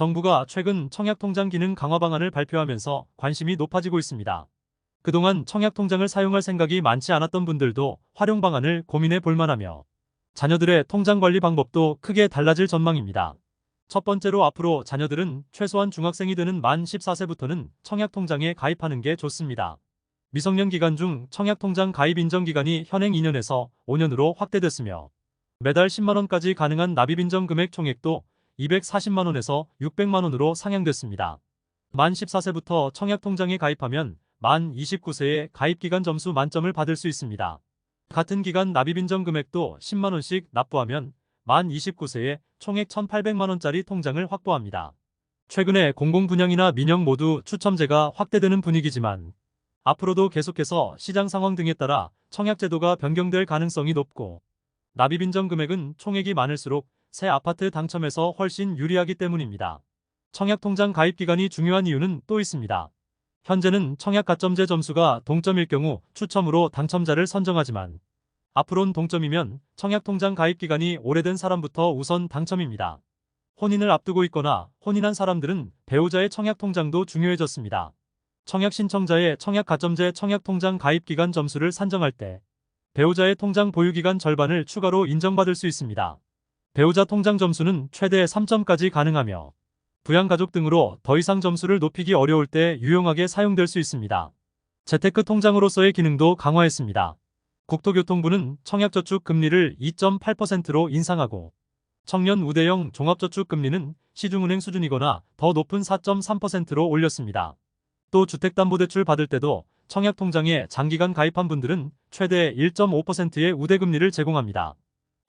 정부가 최근 청약통장 기능 강화 방안을 발표하면서 관심이 높아지고 있습니다. 그동안 청약통장을 사용할 생각이 많지 않았던 분들도 활용 방안을 고민해 볼 만하며 자녀들의 통장 관리 방법도 크게 달라질 전망입니다. 첫 번째로 앞으로 자녀들은 최소한 중학생이 되는 만 14세부터는 청약통장에 가입하는 게 좋습니다. 미성년 기간 중 청약통장 가입 인정 기간이 현행 2년에서 5년으로 확대됐으며 매달 10만원까지 가능한 납입 인정 금액 총액도 240만원에서 600만원으로 상향됐습니다. 만 14세부터 청약통장에 가입하면 만 29세에 가입기간 점수 만점을 받을 수 있습니다. 같은 기간 납입 인정 금액도 10만원씩 납부하면 만 29세에 총액 1,800만원짜리 통장을 확보합니다. 최근에 공공분양이나 민영 모두 추첨제가 확대되는 분위기지만 앞으로도 계속해서 시장 상황 등에 따라 청약제도가 변경될 가능성이 높고 납입 인정 금액은 총액이 많을수록 새 아파트 당첨에서 훨씬 유리하기 때문입니다. 청약통장 가입 기간이 중요한 이유는 또 있습니다. 현재는 청약 가점제 점수가 동점일 경우 추첨으로 당첨자를 선정하지만 앞으론 동점이면 청약통장 가입 기간이 오래된 사람부터 우선 당첨입니다. 혼인을 앞두고 있거나 혼인한 사람들은 배우자의 청약통장도 중요해졌습니다. 청약 신청자의 청약 가점제 청약통장 가입 기간 점수를 산정할 때 배우자의 통장 보유 기간 절반을 추가로 인정받을 수 있습니다. 배우자 통장 점수는 최대 3점까지 가능하며 부양가족 등으로 더 이상 점수를 높이기 어려울 때 유용하게 사용될 수 있습니다. 재테크 통장으로서의 기능도 강화했습니다. 국토교통부는 청약저축 금리를 2.8%로 인상하고 청년 우대형 종합저축 금리는 시중은행 수준이거나 더 높은 4.3%로 올렸습니다. 또 주택담보대출 받을 때도 청약통장에 장기간 가입한 분들은 최대 1.5%의 우대금리를 제공합니다.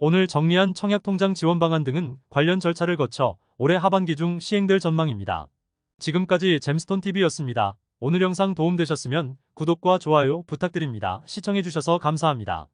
오늘 정리한 청약통장 지원 방안 등은 관련 절차를 거쳐 올해 하반기 중 시행될 전망입니다. 지금까지 잼스톤TV였습니다. 오늘 영상 도움되셨으면 구독과 좋아요 부탁드립니다. 시청해주셔서 감사합니다.